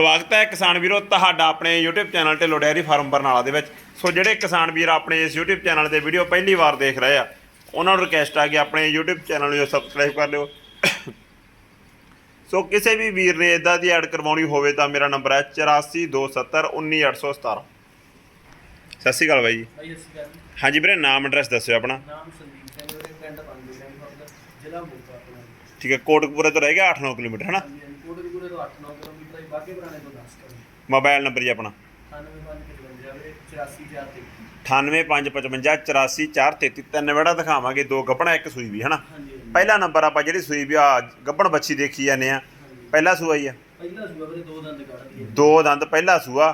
ਸਵਾਗਤ ਹੈ ਕਿਸਾਨ ਵੀਰੋ ਤੁਹਾਡਾ ਆਪਣੇ YouTube channel Dhillon dairy farm Barnala ਦੇ ਵਿੱਚ। ਸੋ ਜਿਹੜੇ ਕਿਸਾਨ ਵੀਰ ਆਪਣੇ ਇਸ YouTube ਚੈਨਲ ਤੇ ਵੀਡੀਓ ਪਹਿਲੀ ਵਾਰ ਦੇਖ ਰਹੇ ਆ ਉਹਨਾਂ ਨੂੰ ਰਿਕਵੈਸਟ ਆ ਕਿ ਆਪਣੇ YouTube ਚੈਨਲ ਨੂੰ ਸਬਸਕ੍ਰਾਈਬ ਕਰ ਲਿਓ। ਸੋ ਕਿਸੇ ਵੀ ਵੀਰ ਨੇ ਇਦਾਂ ਦੀ ਐਡ ਕਰਵਾਉਣੀ ਹੋਵੇ ਤਾਂ ਮੇਰਾ ਨੰਬਰ ਹੈ 8427191817 ਸਤਿ ਸ਼੍ਰੀ ਅਕਾਲ ਬਾਈ ਜੀ। ਹਾਂਜੀ ਵੀਰੇ ਨਾਮ ਐਡਰੈਸ ਦੱਸਿਓ ਆਪਣਾ। ਨਾਮ ਸੰਦੀਪ ਸਿੰਘ ਉਹਦੇ ਪਿੰਡ ਦਾ ਜ਼ਿਲ੍ਹਾ ਮੋਗਾ ਆਪਣਾ ਠੀਕ ਹੈ ਕੋਟਕਪੂਰੇ ਤੋਂ ਰਹਿ ਗਿਆ 8-9 ਕਿਲੋਮੀਟਰ ਹਨਾ? ਹਾਂਜੀ ਹਾਂਜੀ ਕੋਟਕਪੂਰੇ ਤੋਂ 8-9 ਕਿਲੋਮੀਟਰ ਹੈ ਬਾਗੇ ਪੁਰਾਣੇ ਤੋਂ 10 ਕਿਲੋਮੀਟਰ ਮੋਬਾਈਲ ਨੰਬਰ ਜੀ ਆਪਣਾ। 9555 ਵੀਰੇ 84533 9855 ਤਿੰਨ ਵੇੜਾ ਦਿਖਾਵਾਂਗੇ ਦੋ ਗੱਪਣਾ ਇੱਕ ਸੂਈ ਵੀ ਹਨਾ? ਪਹਿਲਾ ਨੰਬਰ ਆਪਾਂ ਜਿਹੜੀ ਸੂਈ ਵੀ ਆ ਗੱਬਣ ਬੱਚੀ ਦੇਖੀ ਜਾਂਦੇ ਆ। ਪਹਿਲਾ ਸੂਆ ਹੀ ਆ। ਪਹਿਲਾ ਸੂਆ ਵੀਰੇ ਦੋ ਦੰਦ ਕੱਢਦੀ ਦੋ ਦੰਦ ਪਹਿਲਾ ਸੂਆ।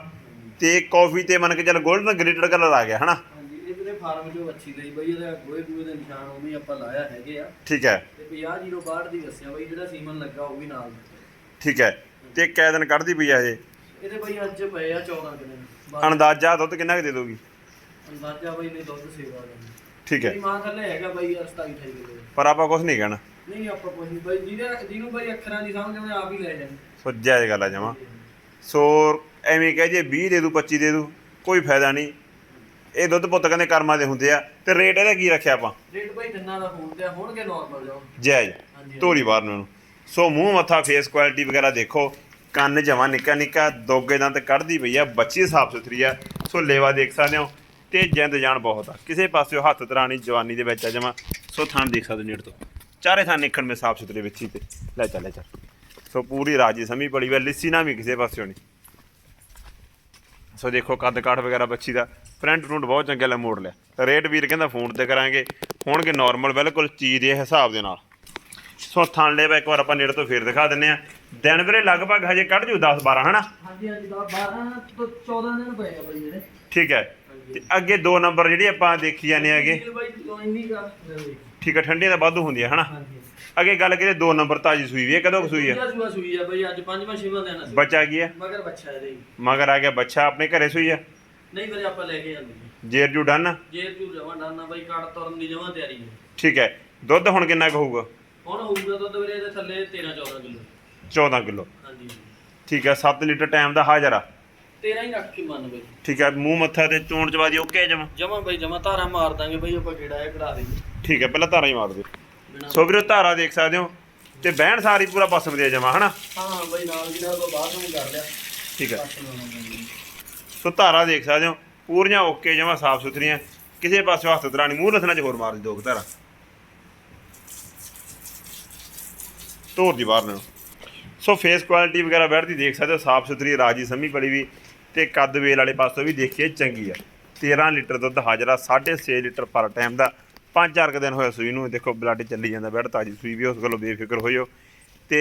ਤੇ ਕਾਫੀ ਤੇ ਮੰਨ ਕੇ ਚੱਲ 골ਡਨ ਗ੍ਰੇਟਡ ਕਲਰ ਆ ਗਿਆ ਹਨਾ? ਹਾਂਜੀ ਇਹ ਵੀਰੇ ਫਾਰਮ ਚੋਂ ਅੱਛੀ ਲਈ ਬਈ ਇਹਦਾ ਗੋਏ ਗੂਏ ਦੇ ਨਿਸ਼ਾਨ ਉਹ ਵੀ ਆਪਾਂ ਲਾਇਆ ਹੈਗੇ ਆ। ਠੀਕ ਹੈ। ਤੇ 50 ਦੀ ਦੱਸਿਆ ਬਈ ਜਿਹੜਾ ਸੀਮਨ ਲੱਗਾ ਉਹ ਵੀ ਨਾਲ। ਠੀਕ ਹੈ। ਤੇ ਕੈ ਦਿਨ ਕੱਢਦੀ ਪਈ ਆ ਇਹ। ਇਹਦੇ ਬਈ ਅੱਜ ਪਏ ਆ 14 ਦਿਨ। ਅੰਦਾਜ਼ਾ ਦੁੱਧ ਕਿੰਨਾ ਕੁ ਦੇ ਦੋਗੀ ਅੰਦਾਜ਼ਾ ਬਈ ਨੇ ਦੁੱਧ ਸੇਵਾ ਦਾ। ਠੀਕ ਹੈ। ਮੇਰੀ ਮਾਂ ਥੱਲੇ ਹੈਗਾ ਬਈ ਯਾਰ 27 28 ਕਿਲੋ। ਪਰ ਆਪਾਂ ਕੁਝ ਨਹੀਂ ਕਹਿਣਾ। ਨਹੀਂ ਆਪਾਂ ਕੁਝ ਨਹੀਂ। ਬਾਈ ਜਿਹਦੇ ਜਿਹਨੂੰ ਬਾਈ ਅੱਖਰਾਂ ਦੀ ਸਮਝ ਆਉਂਦੇ ਆਪ ਹੀ ਲੈ ਜਾਣ। ਸੋ ਜਾਇਜ਼ ਗੱਲ ਆ ਜਮਾ। ਸੋ ਐਵੇਂ ਕਹਿ ਜੇ 20 ਦੇ ਦੂ 25 ਦੇ ਦੂ ਕੋਈ ਫਾਇਦਾ ਨਹੀਂ। ਇਹ ਦੁੱਧ ਪੁੱਤ ਕਹਿੰਦੇ ਕਰਮਾਂ ਦੇ ਹੁੰਦੇ ਆ। ਤੇ ਰੇਟ ਇਹਦਾ ਕੀ ਰੱਖਿਆ ਆਪਾਂ? ਰੇਟ ਬਾਈ ਤਿੰਨਾਂ ਦਾ ਫੋਨ ਤੇ ਹੋਣਗੇ ਨਾਰਮਲ ਜਾਓ ਜਾਇਜ਼ ਹਾਂਜੀ। ਧੋਰੀ ਬਾਹਰ ਨੂੰ ਸੋ ਮੂੰਹ ਮੱਥਾ ਫੇਸ ਕੁਆਲਿਟੀ ਵਗੈਰਾ ਦੇਖੋ, ਕੰਨ ਜਮਾ ਨਿੱਕਾ ਨਿੱਕਾ, ਦੋਗੇ ਦੰਦ ਕੱਢਦੀ ਪਈ ਆ, ਬੱਚੀ ਸਾਫ਼ ਸੁਥਰੀ ਆ, ਸੋ ਲੇਵਾ ਦੇਖ ਸਕਦੇ ਹੋ, ਤੇ ਜਿੰਦ ਜਾਨ ਬਹੁਤ ਆ। ਕਿਸੇ ਪਾਸਿਓ ਹੱਥ ਤਰਾਣੀ ਜਵਾਨੀ ਦੇ ਵਿੱਚ ਆ ਜਮਾ ਸੋ ਥਾਂ ਦੇਖ ਸਕਦੇ ਨੇੜ ਤੋਂ। ਚਾਰੇ ਥਾਂ ਨਿਕਣ ਮੇ ਸਾਫ਼ ਸੁਥਰੇ ਵਿੱਚ ਹੀ ਤੇ ਲੈ ਚੱਲ ਲੈ ਚੱਲ। ਸੋ ਪੂਰੀ ਰਾਜੀ ਸਮੀ ਬੜੀ ਵਾ ਲਿੱਸੀ ਨਾ ਵੀ ਕਿਸੇ ਪਾਸਿਓ ਨਹੀਂ। ਸੋ ਦੇਖੋ ਕੱਦ ਕਾਠ ਵਗੈਰਾ ਬੱਚੀ ਦਾ ਫਰੰਟ ਰੂਟ ਬਹੁਤ ਚੰਗਾ ਲੈ ਮੋੜ ਲਿਆ। ਰੇਟ ਵੀਰ ਕਹਿੰਦਾ ਫੋਨ ਤੇ ਕਰਾਂਗੇ, ਹੋਣਗੇ ਨਾਰਮਲ ਬਿਲਕੁਲ ਚੀਜ਼ ਦੇ ਹਿਸਾਬ ਦੇ ਨਾਲ। ਸੋ ਥਣ ਲੈ ਇੱਕ ਵਾਰ ਆਪਾਂ ਨੇੜੇ ਤੋਂ ਫੇਰ ਦਿਖਾ ਦਿੰਨੇ ਆ ਦਿਨ ਵੀਰੇ ਲਗਭਗ ਹਜੇ ਕੱਢ ਜੂ 10 12 ਹਨਾ? ਹਾਂਜੀ ਹਾਂਜੀ ਦਾ 12 ਤੋਂ 14 ਦਿਨ ਪਏ ਆ ਬਾਈ ਜਿਹੜੇ। ਠੀਕ ਹੈ। ਤੇ ਅੱਗੇ ਦੋ ਨੰਬਰ ਜਿਹੜੀ ਆਪਾਂ ਦੇਖੀ ਜਾਂਦੇ ਰਹੇ ਠੀਕ ਹੈ ਠੰਡੀਆਂ ਦਾ ਵਾਧੂ ਹੁੰਦੀਆਂ ਹਨਾ? ਅੱਗੇ ਗੱਲ ਕਰੀਏ ਦੋ ਨੰਬਰ ਤਾਜੀ ਸੂਈ ਵੀ ਹੈ ਕਦੋਂ ਸੂਈ ਹੈ ਸੂਆ ਸੂਈ ਆ ਬਾਈ ਅੱਜ ਪੰਜਵਾਂ ਛੇਵਾਂ ਦਿਨ ਆ ਸੂਈ। ਬੱਚਾ ਕੀ ਹੈ ਮਗਰ ਬੱਚਾ ਹੀ। ਮਗਰ ਆ ਗਿਆ ਬੱਚਾ ਆਪਣੇ ਘਰੇ ਸੂਈ ਹੈ ਨਹੀਂ ਵੀਰੇ ਆਪਾਂ ਲੈ ਕੇ ਜਾਂਦੇ ਜੀ। ਜੇਰ ਜੂ ਡਨ? ਜੇਰ ਜੂ ਜਵਾਂ ਡਾਨਾ ਬਾਈ ਕਾੜ ਤੁਰਨ ਦੀ ਜਵਾਂ ਤਿਆਰੀ ਹੈ ਠੀਕ ਹੈ। ਦੁੱਧ ਹੁਣ ਕਿੰਨਾ ਕੁ ਹੋਊਗਾ? ਹੁਣ ਹੋਊਗਾ ਦੁੱਧ ਵੀਰੇ ਇਹਦੇ ਥੱਲੇ? 13 14 ਕਿਲੋ। 14 ਕਿਲੋ। ਹਾਂਜੀ ਠੀਕ ਹੈ 7 ਲੀਟਰ ਟਾਈਮ ਦਾ ਹਾਜ਼ਰ ਆ। 13 ਹੀ ਰੱਖ ਕੇ ਮੰਨ ਬਾਈ ਠੀਕ ਹੈ ਮੂੰਹ ਮੱਥਾ ਤੇ ਚੋਣ ਚਵਾਦੀ ਓਕੇ ਜਮਾ? ਜਮਾ ਬਾਈ ਜਮਾ ਧਾਰਾ ਮਾਰ ਦਾਂਗੇ ਬਾਈ ਆਪਾਂ ਕਿਹੜਾ ਹੈ ਕਢਾ ਦੇਂਗੇ ਠੀਕ ਹੈ ਪਹਿਲਾਂ ਧਾਰਾ ਹੀ ਮਾਰ ਦਿਓ। ਬਿਨਾਂ ਸੋ ਵੀਰੋ ਧਾਰਾ ਦੇਖ ਸਕਦੇ ਹੋ ਤੇ ਬਹਿਣ ਸਾਰੀ ਪੂਰਾ ਪਸਮ ਦੇ ਜਮਾ ਹਨਾ? ਹਾਂ ਬਾਈ ਨਾਲ ਜਿਹੜਾ ਉਹ ਬਾਅਦ ਨੂੰ ਕਰ ਲਿਆ। ਠੀਕ ਹੈ। ਪਾਸ ਲਾਉਣਾ ਪੈਂਦਾ। ਸੋ ਧਾਰਾ ਦੇਖ ਸਕਦੇ ਹੋ ਪੂਰੀਆਂ ਓਕੇ ਜਮਾ ਸਾਫ਼ ਸੁਥਰੀਆਂ ਕਿਸੇ ਪਾਸੇ ਹੱਥ ਦਰਾਣੀ ਮੂੰਹ ਲਸਣਾ ਚ ਹੋਰ ਮਾਰ ਦੀ ਧਾਰਾ। ਤੋਰ ਦੀ ਬਾਹਰ ਨੂੰ। ਸੋ ਫੇਸ ਕੁਆਲਿਟੀ ਵਗੈਰਾ ਬੈਠਦੀ ਦੇਖ ਸਕਦੇ ਹੋ ਸਾਫ਼ ਸੁਥਰੀ ਰਾਜੀ ਸਮੀ ਬੜੀ ਵੀ ਤੇ ਕੱਦ ਵੇਲ ਵਾਲੇ ਪਾਸੋਂ ਵੀ ਦੇਖੀਏ ਚੰਗੀ ਆ। 13 ਲੀਟਰ ਦੁੱਧ ਹਾਜ਼ਰਾ 6.5 ਲੀਟਰ ਪਰ ਟਾਈਮ ਦਾ। 5-4 ਕੁ ਦਿਨ ਹੋਇਆ ਸੂਈ ਨੂੰ ਦੇਖੋ ਬਲੱਡ ਚੱਲੀ ਜਾਂਦਾ ਬੈਠ ਤਾਜੀ ਸੂਈ ਵੀ ਉਸ ਗੱਲੋਂ ਬੇਫਿਕਰ ਹੋਇਓ ਤੇ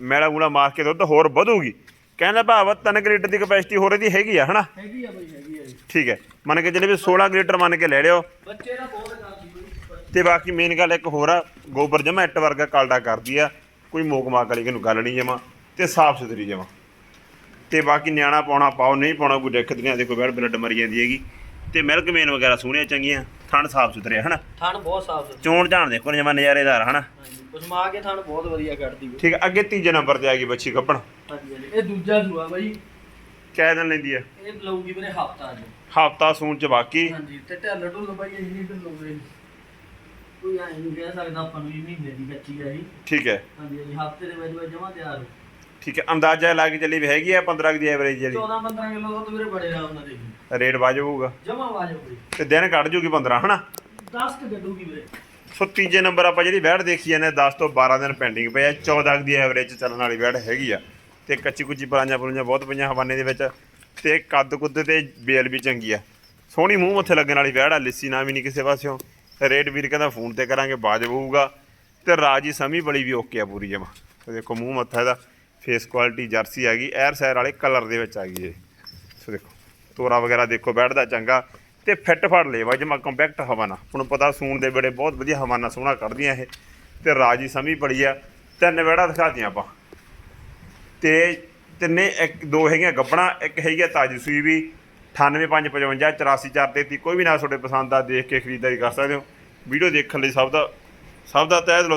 ਮੈਲਾ ਮੂਲਾ ਮਾਰ ਕੇ ਦੁੱਧ ਹੋਰ ਵਧੂਗੀ। ਕਹਿੰਦਾ ਭਾਵ 3 ਲੀਟਰ ਦੀ ਕਪੈਸਿਟੀ ਹੋਰ ਇਹਦੀ ਹੈਗੀ ਆ ਹਨਾ? ਹੈਗੀ ਆ ਬਾਈ ਹੈਗੀ ਆ ਜੀ। ਠੀਕ ਹੈ। ਮੰਨ ਕੇ ਚੱਲੇ ਵੀ 16 ਕੁ ਲੀਟਰ ਮੰਨ ਕੇ ਲੈ ਲਿਓ। ਬੱਚੇ ਦਾ ਬਹੁਤ ਕਰਦੀ ਤੇ ਬਾਕੀ ਮੇਨ ਗੱਲ ਇੱਕ ਹੋਰ ਆ ਗੋਬਰ ਜਮਾ ਇੱਟ ਵਰਗਾ ਕਲਡਾ ਕਰਦੀ ਆ। ਕੋਈ ਮੋਕ ਮਾਕ ਵਾਲੀ ਕਿਨੂੰ ਗੱਲ ਨਹੀਂ ਜਮਾ ਤੇ ਸਾਫ਼ ਸੁਥਰੀ ਜਮਾ। ਤੇ ਬਾਕੀ ਨਿਆਣਾ ਪਾਉਣਾ ਪਾਓ ਨਹੀਂ ਪਾਉਣਾ ਕੋਈ ਦਿੱਕਤ ਨਹੀਂ ਆ ਦੇਖੋ ਬੈਡ ਬਲੱਡ ਮਰੀ ਜਾਂਦੀ ਹੈਗੀ। ਤੇ ਮਿਲਕ ਮੇਨ ਵਗੈਰਾ ਸੋਹਣੀਆਂ ਚੰਗੀਆਂ ਥਣ ਸਾਫ਼ ਸੁਥਰੇ ਹਨਾ? ਥਣ ਬਹੁਤ ਸਾਫ਼ ਸੁਥਰਾ। ਚੋਣ ਝਾਣ ਦੇਖੋ ਜਮਾ ਨਜ਼ਾਰੇਦਾਰ ਹਨਾ? ਹਾਂਜੀ ਉਸਮਾ ਕੇ ਥਣ ਬਹੁਤ ਵਧੀਆ ਕੱਢਦੀ ਠੀਕ ਅੱਗੇ ਤੀਜੇ ਨੰਬਰ ਤੇ ਆ ਗਈ ਬੱਚੀ ਕੱਪਣ ਹਾਂਜੀ ਇਹ ਦੂਜਾ ਸੂਆ ਬਾਈ। ਕਹਿ ਦਿਨ ਲੈਂਦੀ ਆ। ਇਹ ਲਊਗੀ ਵੀਰੇ ਹਫਤਾ ਅੱਜ ਹਫਤਾ ਸੂਣ ਚ ਬਾਕੀ। ਹਾਂਜੀ ਤੇ ਢੱਲ ਢੁੱਲ ਬਾਈ ਇੰਨੀ ਢੁੱਲ ਹੋਵੇ ਕੋਈ ਐਂ ਨਹੀਂ ਕਹਿ ਸਕਦਾ ਆਪਾਂ ਨੂੰ ਵੀ ਮਹੀਨੇ ਦੀ ਕੱਚੀ ਆ ਜੀ। ਠੀਕ ਹੈ। ਹਾਂਜੀ ਹਾਂਜੀ ਹਫ਼ਤੇ ਦੇ ਵਿੱਚ ਵਿੱਚ ਜਮਾ ਤਿਆਰ ਹੋ। ਠੀਕ ਹੈ ਅੰਦਾਜ਼ਾ ਲਾ ਕੇ ਚੱਲੀ ਵੀ ਹੈਗੀ ਆ 15 ਕੁ ਦੀ ਐਵਰੇਜ ਜਿਹੜੀ। 14 15 ਕਿਲੋ ਦੁੱਧ ਵੀਰੇ ਬੜੇ ਆਰਾਮ ਨਾਲ ਦੇ ਰੇਟ ਵਾਜਬ ਹੋਊਗਾ। ਜਮਾ ਵਾਜੋ ਕੋਈ ਤੇ ਦਿਨ ਕੱਢ ਜੂਗੀ 15 ਹਨਾ? 10 ਕ ਗੱਡੂਗੀ ਵੀਰੇ। ਸੋ ਤੀਜੇ ਨੰਬਰ ਆਪਾਂ ਜਿਹੜੀ ਵੈੜ ਦੇਖੀ ਜਾਂਦੇ 10 ਤੋਂ 12 ਦਿਨ ਪੈਂਡਿੰਗ ਪਏ ਆ। 14 ਦੀ ਐਵਰੇਜ ਚੱਲਣ ਵਾਲੀ ਵੈੜ ਹੈਗੀ ਆ। ਤੇ ਕੱਚੀ ਕੁੱਚੀ ਪਰਾਂਆਂ ਪਰੂੰਆਂ ਬਹੁਤ ਪਈਆਂ ਹਵਾਨੇ ਦੇ ਵਿੱਚ। ਤੇ ਕੱਦ ਕੁੱਦ ਤੇ ਬੇਲ ਵੀ ਚੰਗੀ ਆ। ਸੋਹਣੀ ਮੂੰਹ ਮੱਥੇ ਲੱਗਣ ਵਾਲੀ ਵੈੜ ਆ ਲਿੱਸੀ ਨਾ ਵੀ ਨਹੀਂ ਕਿਸੇ ਪਾਸਿਓਂ। ਰੇਟ ਵੀਰ ਕਹਿੰਦਾ ਫੋਨ ਤੇ ਕਰਾਂਗੇ ਬਾਜਬ ਹੋਊਗਾ। ਤੇ ਰਾਜੀ ਸਮੀ ਬਲੀ ਵੀ ਓਕੇ ਆ ਪੂਰੀ ਜਮਾ। ਤੇ ਦੇਖੋ ਮੂੰਹ ਮੱਥਾ ਇਹਦਾ ਫੇਸ ਕੁਆਲਿਟੀ ਜਰਸੀ ਆ ਗਈ, ਐਰ ਸੈਰ ਵਾਲੇ ਕਲਰ ਦੇ ਵਿੱਚ ਆ ਗਈ ਇਹ। ਸੋ ਦੇਖੋ, ਤੋਰਾ ਵਗੈਰਾ ਦੇਖੋ, ਬੈਠਦਾ ਚੰਗਾ। ਤੇ ਫਿੱਟ ਫੜ ਲੇਵਾ ਜਮਾ ਕੰਪੈਕਟ ਹਵਾਨਾ। ਤੁਹਾਨੂੰ ਪਤਾ ਸੂਣ ਦੇ ਬੜੇ ਬਹੁਤ ਵਧੀਆ ਹਵਾਨਾ ਸੋਹਣਾ ਕੱਢਦੀਆਂ ਇਹ। ਤੇ ਰਾਜੀ ਸਮੀ ਬੜੀ ਆ। ਤਿੰਨ ਵੇੜਾ ਦਿਖਾਤੀਆਂ ਆਪਾਂ। ਤੇ ਤਿੰਨੇ, ਇੱਕ, ਦੋ ਹੈਗੀਆਂ ਗੱਬਣਾ ਇੱਕ ਹੈਗੀ ਆ ਤਾਜੀ ਸੂਈ ਵੀ। 98555 84433 ਕੋਈ ਵੀ ਨਾ ਤੁਹਾਡੇ ਪਸੰਦ ਆ ਦੇਖ ਕੇ ਖਰੀਦਦਾਰੀ ਕਰ ਸਕਦੇ ਹੋ। ਵੀਡੀਓ ਦੇਖਣ ਲਈ ਸਭ ਦਾ ਸਭ ਦਾ ਤਹਿ ਦਿਲੋਂ